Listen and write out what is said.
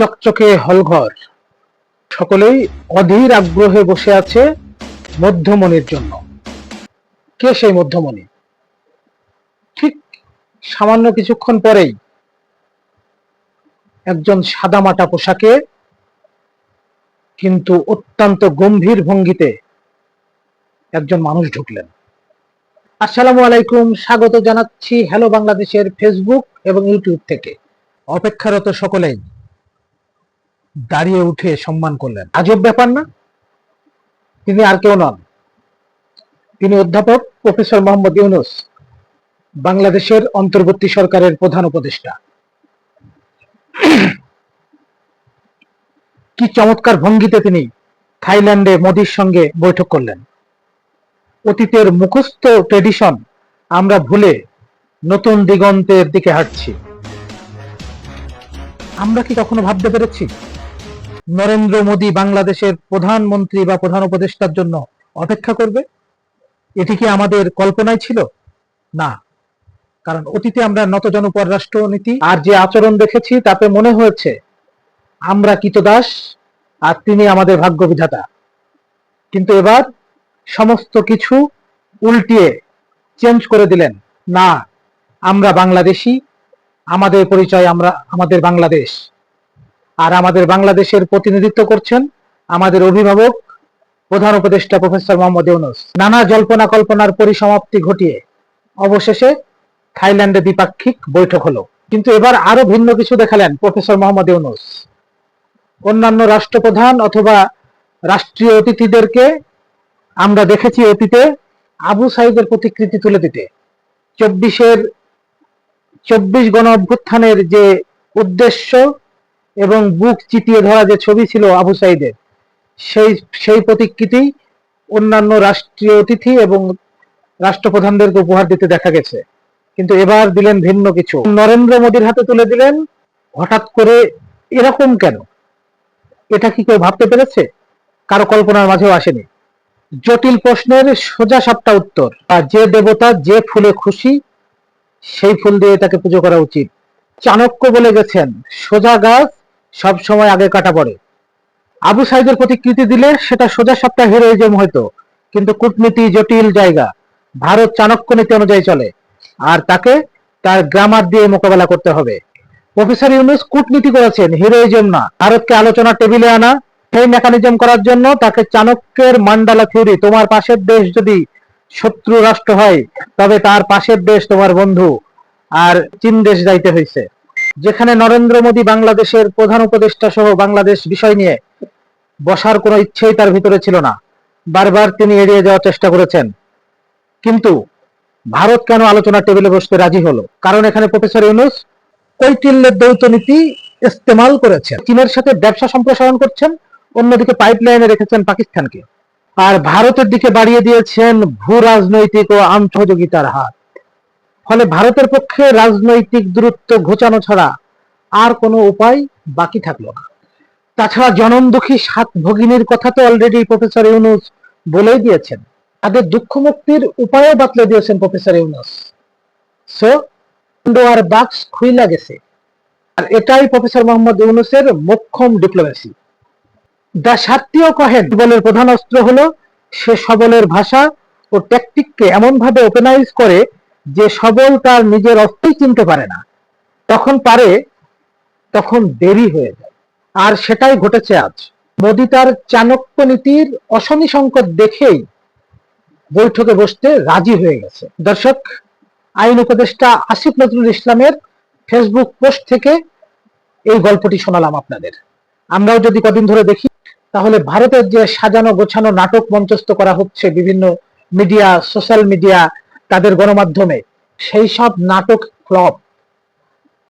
চকচকে হলঘর। সকলেই অধীর আগ্রহে বসে আছে মধ্যমণির জন্য। কে সেই মধ্যমণি? ঠিক সামান্য কিছুক্ষণ পরেই একজন সাদামাটা পোশাকে, কিন্তু অত্যন্ত গম্ভীর ভঙ্গিতে একজন মানুষ ঢুকলেন। আসসালামু আলাইকুম, স্বাগত জানাচ্ছি হ্যালো বাংলাদেশের ফেসবুক এবং ইউটিউব থেকে। অপেক্ষারত সকলেই দাঁড়িয়ে উঠে সম্মান করলেন। আজব ব্যাপার না? তিনি আর কেউ নন। তিনি অধ্যাপক প্রফেসর মোহাম্মদ ইউনুস, বাংলাদেশের অন্তর্বর্তী সরকারের প্রধান উপদেষ্টা। কি চমৎকার ভঙ্গিতে তিনি থাইল্যান্ডে মোদির সঙ্গে বৈঠক করলেন। অতীতের মুখস্থ ট্রেডিশন আমরা ভুলে নতুন দিগন্তের দিকে হাঁটছি। আমরা কি কখনো ভাবতে পেরেছি? নরেন্দ্র মোদী বাংলাদেশের প্রধানমন্ত্রী বা প্রধান উপদেষ্টার জন্য অপেক্ষা করবে? এটি কি আমাদের কল্পনায় ছিল? না। কারণ অতীতে আমরা নতজন পররাষ্ট্র নীতি আর যে আচরণ দেখেছি, তাতে মনে হয়েছে, আমরা কীতদাস আর তিনি আমাদের ভাগ্য বিধাতা কিন্তু এবার সমস্ত কিছু উল্টিয়ে চেঞ্জ করে দিলেন। না, আমরা বাংলাদেশি, আমাদের পরিচয় আমরা, আমাদের বাংলাদেশ। আর আমাদের বাংলাদেশের প্রতিনিধিত্ব করছেন আমাদের অভিভাবক, প্রধান উপদেষ্টা প্রফেসর মোহাম্মদ ইউনুস। নানা জল্পনা কল্পনার পরিসমাপ্তি ঘটিয়ে অবশেষে থাইল্যান্ডে দ্বিপাক্ষিক বৈঠক হলো। কিন্তু এবার আরও ভিন্ন কিছু দেখালেন প্রফেসর মোহাম্মদ ইউনুস। অন্যান্য রাষ্ট্রপ্রধান অথবা রাষ্ট্রীয় অতিথিদেরকে আমরা দেখেছি অতীতে আবু সাইদের প্রতিকৃতি তুলে দিতে। চব্বিশের, চব্বিশ গণ অভ্যুত্থানের যে উদ্দেশ্য এবং বুক চিতিয়ে ধরা যে ছবি ছিল আবু সাইদের, সেই সেই প্রতিকৃতি অন্যান্য রাষ্ট্রীয় অতিথি এবং রাষ্ট্রপ্রধানদেরকে উপহার দিতে দেখা গেছে। কিন্তু এবার দিলেন ভিন্ন কিছু। নরেন্দ্র মোদীর হাতে তুলে দিলেন, হঠাৎ করে এরকম কেন? এটা কি কেউ ভাবতে পেরেছে? কারও কল্পনার মাঝেও আসেনি। জটিল প্রশ্নের সোজা সাপটা উত্তর। আর যে দেবতা যে ফুলে খুশি, সেই ফুল দিয়ে তাকে পুজো করা উচিত। চাণক্য বলে গেছেন, সোজা গাছ সব সময় আগে কাটা পড়ে। আবু সাইদের প্রতিকৃতি দিলে সেটা সোজা সাপটা হিরোইজম হয়তো কিন্তু কূটনীতি জটিল জায়গা, ভারত চাণক্য নীতি অনুযায়ী চলে, আর তাকে তার গ্রামার দিয়ে মোকাবেলা করতে হবে। প্রফেসর ইউনুস কূটনীতি করেছেন হিরোইজম না। ভারতকে আলোচনা টেবিলে আনা, সেই মেকানিজম করার জন্য তাকে চাণক্যের মান্ডালা থিওরি, তোমার পাশের দেশ যদি শত্রু রাষ্ট্র হয়, তবে তার পাশের দেশ তোমার বন্ধু, আর চীন দেশ যাইতে হয়েছে যেখানে নরেন্দ্র মোদী বাংলাদেশের প্রধান উপদেষ্টা সহ বাংলাদেশ বিষয় নিয়ে বসার কোনো ইচ্ছেই তার ভিতরে ছিল না। বারবার তিনি এড়িয়ে যাওয়ার চেষ্টা করেছেন। কিন্তু ভারত কেন আলোচনা টেবিলে বসতে রাজি হলো? কারণ এখানে প্রফেসর ইউনুস কৈটিল্যের দ্বৈত নীতি ইস্তেমাল করেছেন। চীনের সাথে ব্যবসা সম্প্রসারণ করছেন, অন্যদিকে পাইপলাইনে রেখেছেন পাকিস্তানকে। আর ভারতের দিকে বাড়িয়ে দিয়েছেন ভূ রাজনৈতিক ও আন্তঃযোগিতার হাত ফলে ভারতের পক্ষে রাজনৈতিক দূরত্ব ঘোচানো ছাড়া আর কোনো উপায় বাকি থাকল না। তাছাড়া জনম দুঃখী সাত ভগিনীর কথা তো অলরেডি প্রফেসর ইউনুস বলেই দিয়েছেন। তাদের দুঃখ মুক্তির উপায়ও বাতলে দিয়েছেন প্রফেসর ইউনুস। সো আর বাক্স খুইলা গেছে। আর এটাই প্রফেসর মোহাম্মদ ইউনুসের মোক্ষম ডিপ্লোমেসি দা সাত্তীয় কহেন বলের প্রধান অস্ত্র হলো সে সবলের ভাষা ও ট্যাকটিককে এমন ভাবে ওপেনাইজ করে যে সবল তার নিজের অস্ত্রই চিনতে পারে না। তখন পারে, তখন দেরি হয়ে যায়। আর সেটাই ঘটেছে আজ। মোদী তার চাণক্য নীতির অশনি সংকট দেখেই বৈঠকে বসতে রাজি হয়ে গেছে। দর্শক, আইন উপদেষ্টা আসিফ নজরুল ইসলামের ফেসবুক পোস্ট থেকে এই গল্পটি শোনালাম আপনাদের। আমরাও যদি কদিন ধরে দেখি, তাহলে ভারতের যে সাজানো গোছানো নাটক মঞ্চস্থ করা হচ্ছে বিভিন্ন মিডিয়া, সোশ্যাল মিডিয়া তাদের গণমাধ্যমে। সেই সব নাটক ফ্লপ